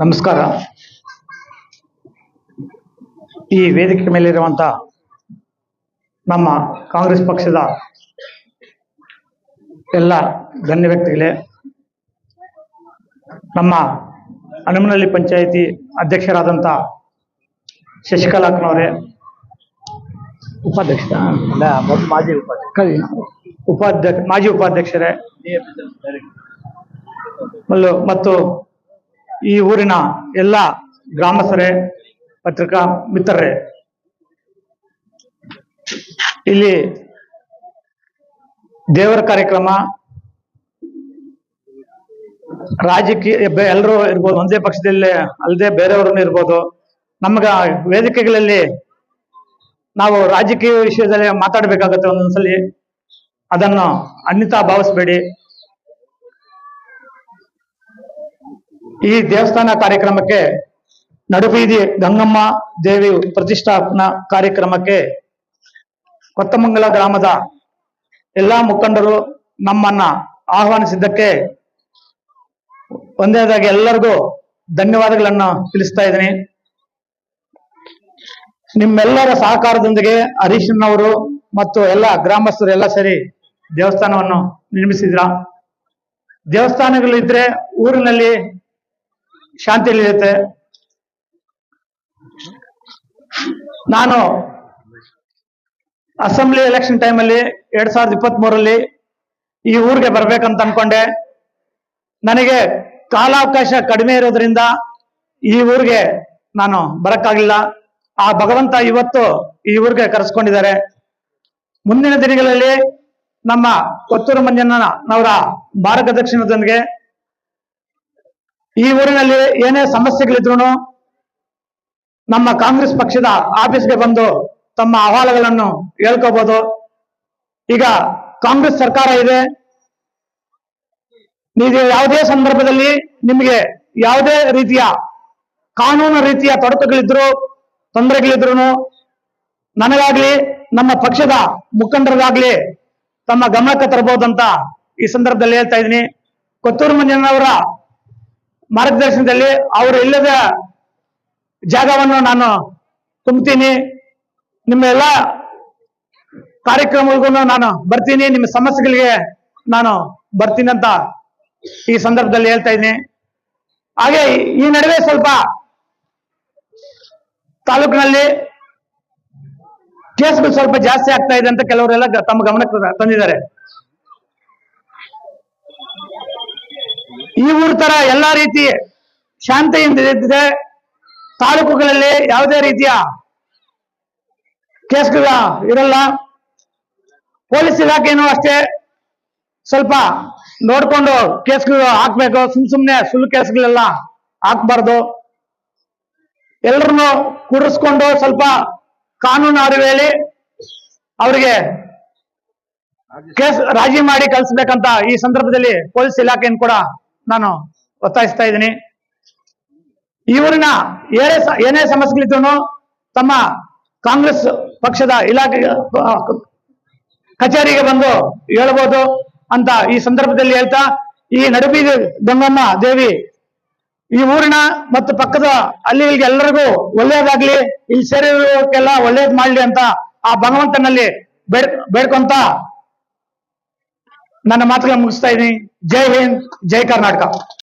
ನಮಸ್ಕಾರ. ಈ ವೇದಿಕೆ ಮೇಲಿರುವಂತ ನಮ್ಮ ಕಾಂಗ್ರೆಸ್ ಪಕ್ಷದ ಎಲ್ಲ ಗಣ್ಯ ವ್ಯಕ್ತಿಗಳೇ ನಮ್ಮ ಹನುಮನಹಳ್ಳಿ ಪಂಚಾಯಿತಿ ಅಧ್ಯಕ್ಷರಾದಂಥ ಶಶಿಕಲಾಕ್ನವರೇ ಉಪಾಧ್ಯಕ್ಷ ಮಾಜಿ ಉಪಾಧ್ಯಕ್ಷ. ಉಪಾಧ್ಯಕ್ಷ ಮಾಜಿ ಉಪಾಧ್ಯಕ್ಷರೇ. ಮತ್ತು ಈ ಊರಿನ ಎಲ್ಲ ಗ್ರಾಮಸ್ಥರೇ, ಪತ್ರಿಕಾ ಮಿತ್ರರೇ, ಇಲ್ಲಿ ದೇವರ ಕಾರ್ಯಕ್ರಮ, ರಾಜಕೀಯ ಎಲ್ಲರೂ ಇರ್ಬೋದು, ಒಂದೇ ಪಕ್ಷದಲ್ಲಿ ಅಲ್ಲದೆ ಬೇರೆಯವ್ರನ್ನ ಇರ್ಬೋದು. ನಮ್ಗ ವೇದಿಕೆಗಳಲ್ಲಿ ನಾವು ರಾಜಕೀಯ ವಿಷಯದಲ್ಲಿ ಮಾತಾಡಬೇಕಾಗತ್ತೆ ಒಂದೊಂದ್ಸಲಿ. ಅದನ್ನು ಅನ್ಯತಾ ಭಾವಿಸ್ಬೇಡಿ. ಈ ದೇವಸ್ಥಾನ ಕಾರ್ಯಕ್ರಮಕ್ಕೆ ನಡುಬೀದಿ ಗಂಗಮ್ಮ ದೇವಿ ಪ್ರತಿಷ್ಠಾಪನಾ ಕಾರ್ಯಕ್ರಮಕ್ಕೆ ಕೊತ್ತಮಂಗಲ ಗ್ರಾಮದ ಎಲ್ಲಾ ಮುಖಂಡರು ನಮ್ಮನ್ನ ಆಹ್ವಾನಿಸಿದ್ದಕ್ಕೆ ಒಂದೇದಾಗಿ ಎಲ್ಲರಿಗೂ ಧನ್ಯವಾದಗಳನ್ನು ತಿಳಿಸ್ತಾ ಇದ್ದೀನಿ. ನಿಮ್ಮೆಲ್ಲರ ಸಹಕಾರದೊಂದಿಗೆ ಹರೀಶಣ್ಣವರು ಮತ್ತು ಎಲ್ಲ ಗ್ರಾಮಸ್ಥರು ಎಲ್ಲ ಸೇರಿ ದೇವಸ್ಥಾನವನ್ನು ನಿರ್ಮಿಸಿದ್ರ. ದೇವಸ್ಥಾನಗಳಿದ್ರೆ ಊರಿನಲ್ಲಿ ಶಾಂತಿ ಇರುತ್ತೆ. ನಾನು ಅಸೆಂಬ್ಲಿ ಎಲೆಕ್ಷನ್ ಟೈಮಲ್ಲಿ ಎರಡ್ ಸಾವಿರದ ಇಪ್ಪತ್ತ್ ಮೂರಲ್ಲಿ ಈ ಊರಿಗೆ ಬರ್ಬೇಕಂತ ಅನ್ಕೊಂಡೆ. ನನಗೆ ಕಾಲಾವಕಾಶ ಕಡಿಮೆ ಇರೋದ್ರಿಂದ ಈ ಊರಿಗೆ ನಾನು ಬರಕ್ಕಾಗಿಲ್ಲ ಆ ಭಗವಂತ ಇವತ್ತು ಈ ಊರಿಗೆ ಕರೆಸ್ಕೊಂಡಿದ್ದಾರೆ. ಮುಂದಿನ ದಿನಗಳಲ್ಲಿ ನಮ್ಮ ಕೊತ್ತೂರು ಮಂಜಣ್ಣನವರ ಮಾರ್ಗದರ್ಶನದೊಂದಿಗೆ ಈ ಊರಿನಲ್ಲಿ ಏನೇ ಸಮಸ್ಯೆಗಳಿದ್ರು ನಮ್ಮ ಕಾಂಗ್ರೆಸ್ ಪಕ್ಷದ ಆಫೀಸ್ಗೆ ಬಂದು ತಮ್ಮ ಅಹವಾಲುಗಳನ್ನು ಹೇಳ್ಕೋಬಹುದು ಈಗ ಕಾಂಗ್ರೆಸ್ ಸರ್ಕಾರ ಇದೆ. ನೀವು ಯಾವುದೇ ಸಂದರ್ಭದಲ್ಲಿ ನಿಮಗೆ ಯಾವುದೇ ರೀತಿಯ ಕಾನೂನು ರೀತಿಯ ತೊಡಕುಗಳಿದ್ರು ತೊಂದರೆಗಳಿದ್ರು ನನಗಾಗ್ಲಿ, ನಮ್ಮ ಪಕ್ಷದ ಮುಖಂಡರಿಗಾಗ್ಲಿ ತಮ್ಮ ಗಮನಕ್ಕೆ ತರಬಹುದಂತ ಈ ಸಂದರ್ಭದಲ್ಲಿ ಹೇಳ್ತಾ ಇದ್ದೀನಿ. ಕೊತ್ತೂರು ಮಂಜಣ್ಣವರ ಮಾರ್ಗದರ್ಶನದಲ್ಲಿ ಅವರು ಇಲ್ಲದ ಜಾಗವನ್ನು ನಾನು ತುಂಬ್ತೀನಿ. ನಿಮ್ಮ ಎಲ್ಲ ಕಾರ್ಯಕ್ರಮಗಳಿಗೂ ನಾನು ಬರ್ತೀನಿ. ನಿಮ್ಮ ಸಮಸ್ಯೆಗಳಿಗೆ ನಾನು ಬರ್ತೀನಿ ಅಂತ ಈ ಸಂದರ್ಭದಲ್ಲಿ ಹೇಳ್ತಾ ಇದ್ದೀನಿ. ಹಾಗೆ ಈ ನಡುವೆ ಸ್ವಲ್ಪ ತಾಲೂಕಿನಲ್ಲಿ ಕೇಸ್ಗಳು ಸ್ವಲ್ಪ ಜಾಸ್ತಿ ಆಗ್ತಾ ಇದೆ ಅಂತ ಕೆಲವರೆಲ್ಲ ತಮ್ಮ ಗಮನಕ್ಕೆ ತಂದಿದ್ದಾರೆ. ಈ ಊರ ತರ ಎಲ್ಲಾ ರೀತಿ ಶಾಂತಿಯಿಂದ ತಾಲೂಕುಗಳಲ್ಲಿ ಯಾವುದೇ ರೀತಿಯ ಕೇಸ್ಗಳ ಇರಲ್ಲ. ಪೊಲೀಸ್ ಇಲಾಖೆನೂ ಅಷ್ಟೇ ಸ್ವಲ್ಪ ನೋಡ್ಕೊಂಡು ಕೇಸ್ಗಳು ಹಾಕ್ಬೇಕು. ಸುಮ್ ಸುಮ್ನೆ ಸುಳ್ಳು ಕೇಸ್ಗಳೆಲ್ಲ ಹಾಕ್ಬಾರ್ದು. ಎಲ್ರನ್ನು ಕುಡಿಸ್ಕೊಂಡು ಸ್ವಲ್ಪ ಕಾನೂನು ಅರಿವೇಳಿ ಅವರಿಗೆ ಕೇಸ್ ರಾಜಿ ಮಾಡಿ ಕಳಿಸ್ಬೇಕಂತ ಈ ಸಂದರ್ಭದಲ್ಲಿ ಪೊಲೀಸ್ ಇಲಾಖೆಯನ್ನು ಕೂಡ ನಾನು ಒತ್ತಾಯಿಸ್ತಾ ಇದ್ದೀನಿ. ಈ ಊರಿನ ಏನೇ ಏನೇ ಸಮಸ್ಯೆಗಳಿದ್ರು ತಮ್ಮ ಕಾಂಗ್ರೆಸ್ ಪಕ್ಷದ ಇಲಾಖೆ ಕಚೇರಿಗೆ ಬಂದು ಹೇಳ್ಬೋದು ಅಂತ ಈ ಸಂದರ್ಭದಲ್ಲಿ ಹೇಳ್ತಾ, ಈ ನಡುಬೀದಿ ಗಂಗಮ್ಮ ದೇವಿ ಈ ಊರಿನ ಮತ್ತು ಪಕ್ಕದ ಹಳ್ಳಿಗಳಿಗೆ ಎಲ್ಲರಿಗೂ ಒಳ್ಳೇದಾಗ್ಲಿ ಇಲ್ಲಿ ಸೇರಿರೋಕ್ಕೆಲ್ಲ ಒಳ್ಳೇದ್ ಮಾಡ್ಲಿ ಅಂತ ಆ ಭಗವಂತನಲ್ಲಿ ಬೇಡ್, ಬೇಡ್ಕೊಂತ ನನ್ನ ಮಾತುಗಳನ್ನ ಮುಗಿಸ್ತಾ ಇದ್ದೀನಿ. जय हिंद जय कर्नाटका।